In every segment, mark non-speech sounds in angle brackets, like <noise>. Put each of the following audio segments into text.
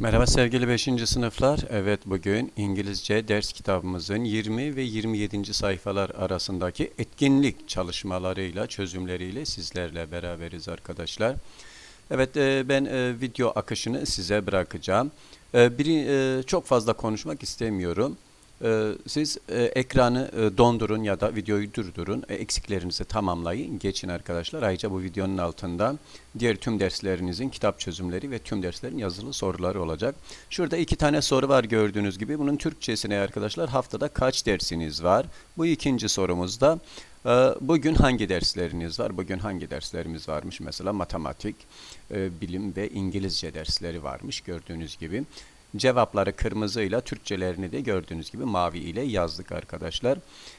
Merhaba sevgili 5. sınıflar. Evet bugün İngilizce ders kitabımızın 20 ve 27. sayfalar arasındaki etkinlik çalışmalarıyla, çözümleriyle sizlerle beraberiz arkadaşlar. Evet e, ben e, video akışını size bırakacağım. E, biri çok fazla konuşmak istemiyorum. E, Siz e, ekranı e, dondurun ya da videoyu durdurun. E, Eksiklerinizi tamamlayın. Geçin arkadaşlar. Ayrıca bu videonun altında diğer tüm derslerinizin kitap çözümleri ve tüm derslerin yazılı soruları olacak. Şurada iki tane soru var gördüğünüz gibi. Bunun Türkçesine arkadaşlar haftada kaç dersiniz var? Bu ikinci sorumuzda bugün hangi dersleriniz var? Bugün hangi derslerimiz varmış? Mesela matematik, bilim ve İngilizce dersleri varmış gördüğünüz gibi. Cevapları kırmızıyla, Türkçelerini de gördüğünüz gibi mavi ile yazdık arkadaşlar.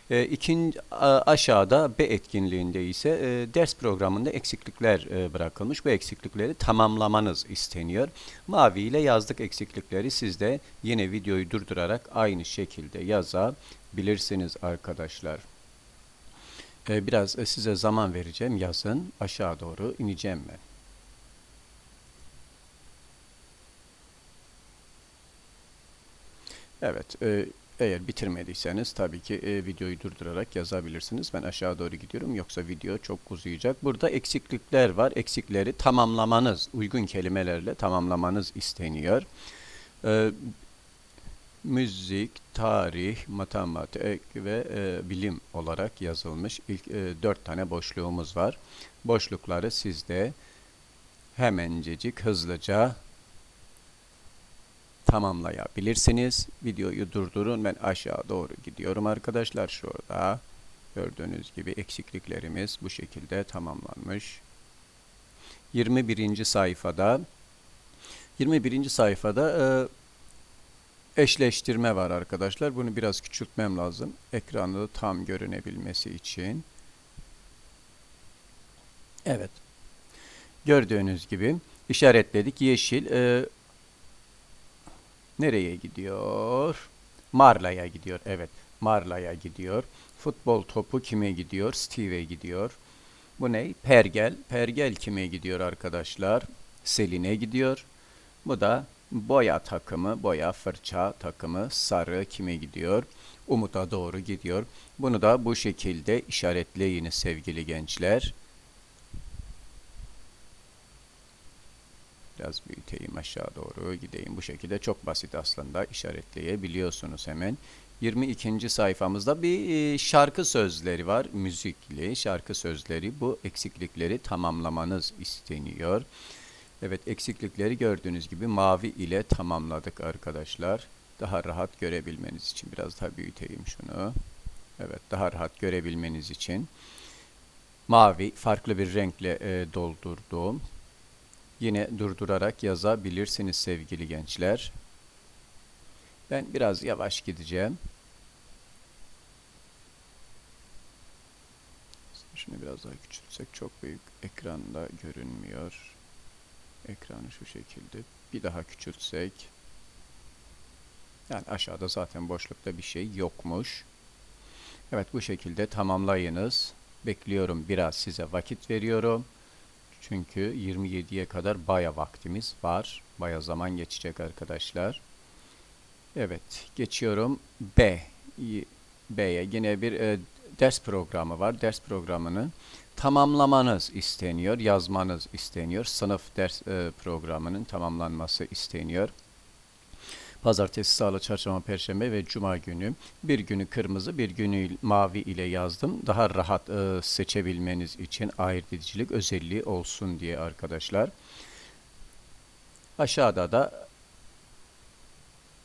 E, ikinci, aşağıda B etkinliğinde ise e, ders programında eksiklikler e, bırakılmış. Bu eksiklikleri tamamlamanız isteniyor. Mavi ile yazdık eksiklikleri. Siz de yine videoyu durdurarak aynı şekilde yazabilirsiniz arkadaşlar. E, biraz e, size zaman vereceğim. Yazın. Aşağı doğru ineceğim ben. Evet, e, eğer bitirmediyseniz tabii ki e, videoyu durdurarak yazabilirsiniz. Ben aşağı doğru gidiyorum yoksa video çok uzayacak. Burada eksiklikler var. Eksikleri tamamlamanız, uygun kelimelerle tamamlamanız isteniyor. E, müzik, tarih, matematik ve e, bilim olarak yazılmış ilk e, dört tane boşluğumuz var. Boşlukları sizde hemencecik hızlıca tamamlayabilirsiniz. Videoyu durdurun. Ben aşağı doğru gidiyorum arkadaşlar. Şurada gördüğünüz gibi eksikliklerimiz bu şekilde tamamlanmış. 21. sayfada 21. sayfada e, eşleştirme var arkadaşlar. Bunu biraz küçültmem lazım. Ekranda tam görünebilmesi için. Evet. Gördüğünüz gibi işaretledik. Yeşil e, Nereye gidiyor? Marla'ya gidiyor. Evet, Marla'ya gidiyor. Futbol topu kime gidiyor? Steve'e gidiyor. Bu ne? Pergel. Pergel kime gidiyor arkadaşlar? Selin'e gidiyor. Bu da boya takımı, boya fırça takımı sarı kime gidiyor? Umut'a doğru gidiyor. Bunu da bu şekilde işaretleyiniz sevgili gençler. Biraz büyüteyim aşağı doğru gideyim. Bu şekilde çok basit aslında işaretleyebiliyorsunuz hemen. 22. sayfamızda bir e, şarkı sözleri var. Müzikli şarkı sözleri. Bu eksiklikleri tamamlamanız isteniyor. Evet eksiklikleri gördüğünüz gibi mavi ile tamamladık arkadaşlar. Daha rahat görebilmeniz için biraz daha büyüteyim şunu. Evet daha rahat görebilmeniz için. Mavi farklı bir renkle e, doldurduğum Yine durdurarak yazabilirsiniz sevgili gençler. Ben biraz yavaş gideceğim. Şunu biraz daha küçültsek çok büyük ekranda görünmüyor. Ekranı şu şekilde. Bir daha küçültsek. Yani aşağıda zaten boşlukta bir şey yokmuş. Evet bu şekilde tamamlayınız. Bekliyorum biraz size vakit veriyorum. Çünkü 27'ye kadar baya vaktimiz var. Baya zaman geçecek arkadaşlar. Evet, geçiyorum B. B'ye yine bir e, ders programı var. Ders programını tamamlamanız isteniyor, yazmanız isteniyor. Sınıf ders e, programının tamamlanması isteniyor. Pazartesi, Salı, Çarşamba, Perşembe ve Cuma günü. Bir günü kırmızı, bir günü mavi ile yazdım. Daha rahat e, seçebilmeniz için ayırt edicilik özelliği olsun diye arkadaşlar. Aşağıda da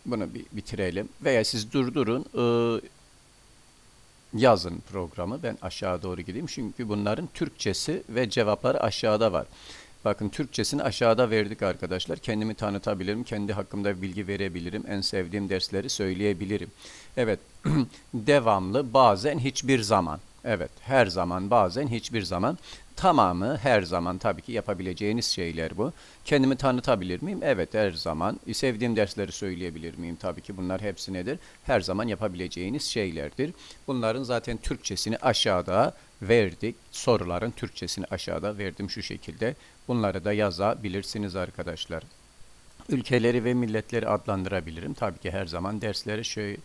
bunu bir bitirelim. Veya siz durdurun. E, yazın programı. Ben aşağı doğru gideyim. Çünkü bunların Türkçesi ve cevapları aşağıda var. Bakın Türkçesini aşağıda verdik arkadaşlar. Kendimi tanıtabilirim, kendi hakkımda bilgi verebilirim, en sevdiğim dersleri söyleyebilirim. Evet, <clears throat> devamlı, bazen hiçbir zaman. Evet, her zaman, bazen hiçbir zaman. Tamamı her zaman tabii ki yapabileceğiniz şeyler bu. Kendimi tanıtabilir miyim? Evet, her zaman. Sevdiğim dersleri söyleyebilir miyim? Tabii ki bunlar hepsi nedir? Her zaman yapabileceğiniz şeylerdir. Bunların zaten Türkçesini aşağıda verdik. Soruların Türkçesini aşağıda verdim şu şekilde. Bunları da yazabilirsiniz arkadaşlar. ülkeleri ve milletleri adlandırabilirim. Tabii ki her zaman dersleri şöyle,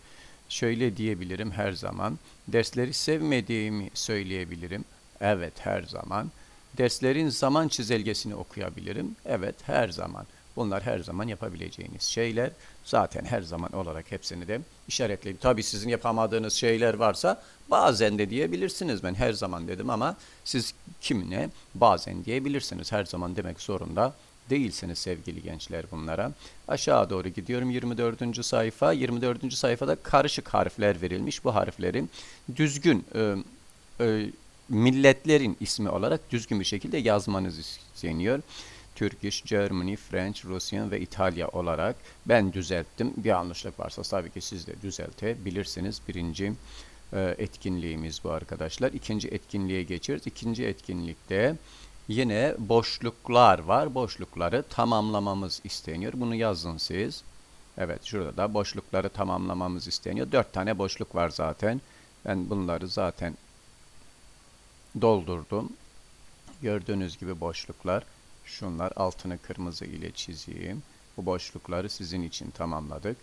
şöyle diyebilirim her zaman. Dersleri sevmediğimi söyleyebilirim. Evet her zaman. Derslerin zaman çizelgesini okuyabilirim. Evet her zaman. Bunlar her zaman yapabileceğiniz şeyler. Zaten her zaman olarak hepsini de işaretledim. Tabii sizin yapamadığınız şeyler varsa bazen de diyebilirsiniz. Ben her zaman dedim ama siz kimine bazen diyebilirsiniz. Her zaman demek zorunda değilsiniz sevgili gençler bunlara. Aşağı doğru gidiyorum 24. sayfa. 24. sayfada karışık harfler verilmiş. Bu harflerin düzgün e, e, milletlerin ismi olarak düzgün bir şekilde yazmanız isteniyor. Turkish, Germany, French, Russian ve İtalya olarak ben düzelttim. Bir yanlışlık varsa tabii ki siz de düzeltebilirsiniz. Birinci e, etkinliğimiz bu arkadaşlar. İkinci etkinliğe geçiyoruz. İkinci etkinlikte yine boşluklar var. Boşlukları tamamlamamız isteniyor. Bunu yazın siz. Evet şurada da boşlukları tamamlamamız isteniyor. Dört tane boşluk var zaten. Ben bunları zaten doldurdum. Gördüğünüz gibi boşluklar. Şunlar altını kırmızı ile çizeyim. Bu boşlukları sizin için tamamladık.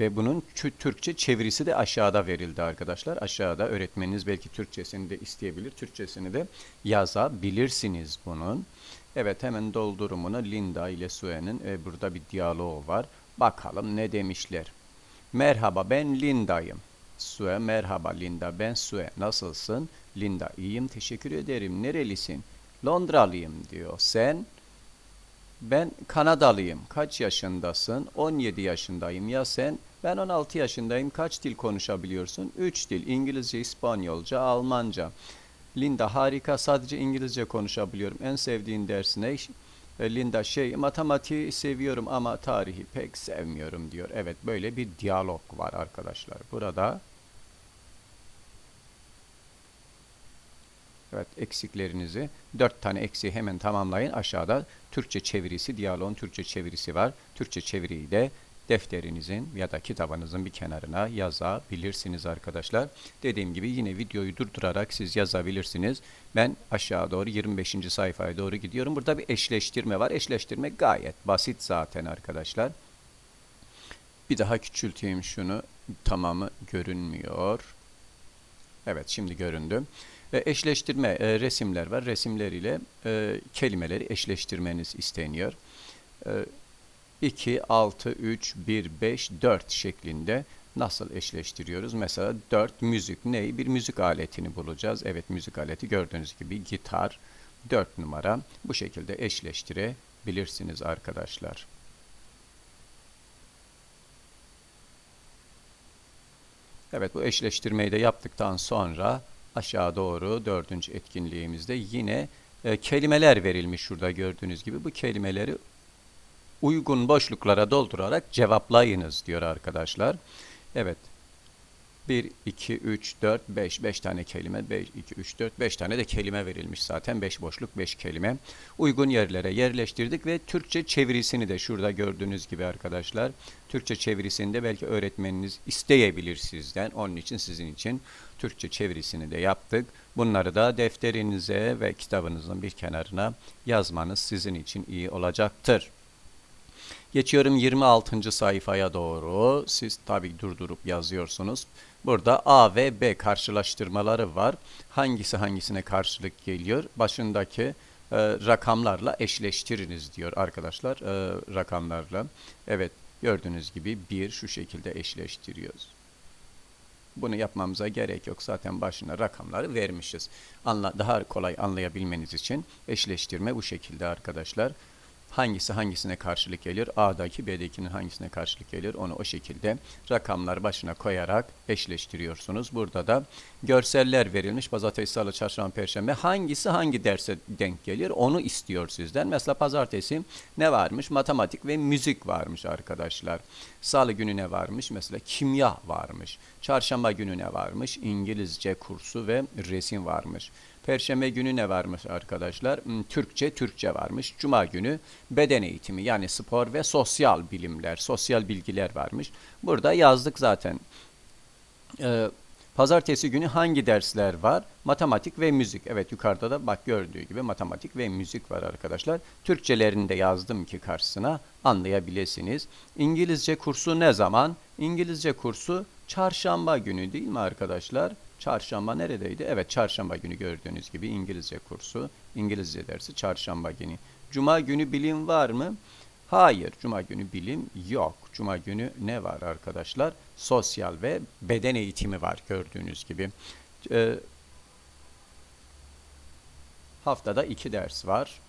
Ve bunun Türkçe çevirisi de aşağıda verildi arkadaşlar. Aşağıda öğretmeniniz belki Türkçesini de isteyebilir. Türkçesini de yazabilirsiniz bunun. Evet hemen doldurumunu Linda ile Sue'nin e, burada bir diyaloğu var. Bakalım ne demişler. Merhaba ben Linda'yım. Sue merhaba Linda ben Sue. Nasılsın? Linda iyiyim teşekkür ederim. Nerelisin? Londralıyım diyor. Sen? Ben Kanadalıyım. Kaç yaşındasın? 17 yaşındayım. Ya sen? Ben 16 yaşındayım. Kaç dil konuşabiliyorsun? 3 dil. İngilizce, İspanyolca, Almanca. Linda harika. Sadece İngilizce konuşabiliyorum. En sevdiğin ders ne? E, Linda şey matematiği seviyorum ama tarihi pek sevmiyorum diyor. Evet böyle bir diyalog var arkadaşlar. Burada Evet eksiklerinizi dört tane eksiği hemen tamamlayın. Aşağıda Türkçe çevirisi, diyaloğun Türkçe çevirisi var. Türkçe çeviriyi de defterinizin ya da kitabınızın bir kenarına yazabilirsiniz arkadaşlar. Dediğim gibi yine videoyu durdurarak siz yazabilirsiniz. Ben aşağı doğru 25. sayfaya doğru gidiyorum. Burada bir eşleştirme var. Eşleştirme gayet basit zaten arkadaşlar. Bir daha küçülteyim şunu. Tamamı görünmüyor. Evet şimdi göründü. E, eşleştirme e, resimler var. Resimler ile e, kelimeleri eşleştirmeniz isteniyor. E, 2, 6, 3, 1, 5, 4 şeklinde nasıl eşleştiriyoruz? Mesela 4 müzik ne? Bir müzik aletini bulacağız. Evet müzik aleti gördüğünüz gibi gitar 4 numara. Bu şekilde eşleştirebilirsiniz arkadaşlar. Evet bu eşleştirmeyi de yaptıktan sonra aşağı doğru dördüncü etkinliğimizde yine e, kelimeler verilmiş şurada gördüğünüz gibi. Bu kelimeleri uygun boşluklara doldurarak cevaplayınız diyor arkadaşlar. Evet 1, 2, 3, 4, 5. 5 tane kelime. 5, 2, 3, 4, 5 tane de kelime verilmiş zaten. 5 boşluk, 5 kelime. Uygun yerlere yerleştirdik ve Türkçe çevirisini de şurada gördüğünüz gibi arkadaşlar. Türkçe çevirisini de belki öğretmeniniz isteyebilir sizden. Onun için sizin için Türkçe çevirisini de yaptık. Bunları da defterinize ve kitabınızın bir kenarına yazmanız sizin için iyi olacaktır. Geçiyorum 26. sayfaya doğru. Siz tabi durdurup yazıyorsunuz. Burada A ve B karşılaştırmaları var. Hangisi hangisine karşılık geliyor? Başındaki e, rakamlarla eşleştiriniz diyor arkadaşlar. E, rakamlarla. Evet gördüğünüz gibi bir şu şekilde eşleştiriyoruz. Bunu yapmamıza gerek yok. Zaten başına rakamları vermişiz. Anla, daha kolay anlayabilmeniz için eşleştirme bu şekilde arkadaşlar hangisi hangisine karşılık gelir? A'daki B'dekinin hangisine karşılık gelir? Onu o şekilde rakamlar başına koyarak eşleştiriyorsunuz. Burada da görseller verilmiş. Pazartesi, salı, çarşamba, perşembe hangisi hangi derse denk gelir? Onu istiyor sizden. Mesela pazartesi ne varmış? Matematik ve müzik varmış arkadaşlar. Salı günü ne varmış? Mesela kimya varmış. Çarşamba günü ne varmış? İngilizce kursu ve resim varmış. Perşembe günü ne varmış arkadaşlar? Hmm, Türkçe, Türkçe varmış. Cuma günü beden eğitimi yani spor ve sosyal bilimler, sosyal bilgiler varmış. Burada yazdık zaten. Ee, Pazartesi günü hangi dersler var? Matematik ve müzik. Evet yukarıda da bak gördüğü gibi matematik ve müzik var arkadaşlar. Türkçelerini de yazdım ki karşısına anlayabilirsiniz. İngilizce kursu ne zaman? İngilizce kursu çarşamba günü değil mi arkadaşlar? Çarşamba neredeydi? Evet çarşamba günü gördüğünüz gibi İngilizce kursu, İngilizce dersi çarşamba günü. Cuma günü bilim var mı? Hayır, cuma günü bilim yok. Cuma günü ne var arkadaşlar? Sosyal ve beden eğitimi var gördüğünüz gibi. Ee, haftada iki ders var.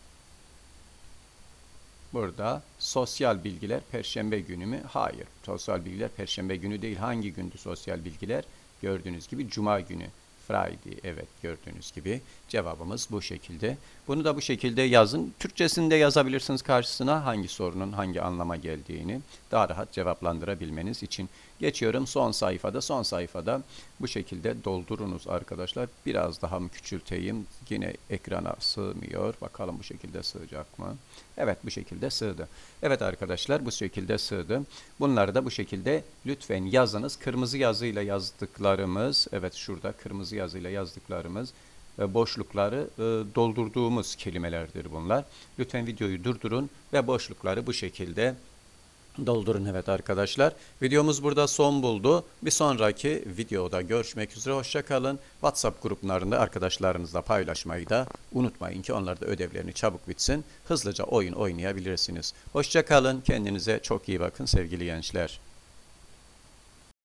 Burada sosyal bilgiler perşembe günü mü? Hayır. Sosyal bilgiler perşembe günü değil. Hangi gündü sosyal bilgiler? Gördüğünüz gibi cuma günü. Friday. Evet gördüğünüz gibi cevabımız bu şekilde. Bunu da bu şekilde yazın. Türkçesini de yazabilirsiniz karşısına hangi sorunun hangi anlama geldiğini daha rahat cevaplandırabilmeniz için. Geçiyorum son sayfada. Son sayfada bu şekilde doldurunuz arkadaşlar. Biraz daha küçülteyim? Yine ekrana sığmıyor. Bakalım bu şekilde sığacak mı? Evet bu şekilde sığdı. Evet arkadaşlar bu şekilde sığdı. Bunları da bu şekilde lütfen yazınız. Kırmızı yazıyla yazdıklarımız, evet şurada kırmızı yazıyla yazdıklarımız e, boşlukları e, doldurduğumuz kelimelerdir bunlar. Lütfen videoyu durdurun ve boşlukları bu şekilde doldurun evet arkadaşlar. Videomuz burada son buldu. Bir sonraki videoda görüşmek üzere. Hoşçakalın. WhatsApp gruplarında arkadaşlarınızla paylaşmayı da unutmayın ki onlar da ödevlerini çabuk bitsin. Hızlıca oyun oynayabilirsiniz. Hoşçakalın. Kendinize çok iyi bakın sevgili gençler.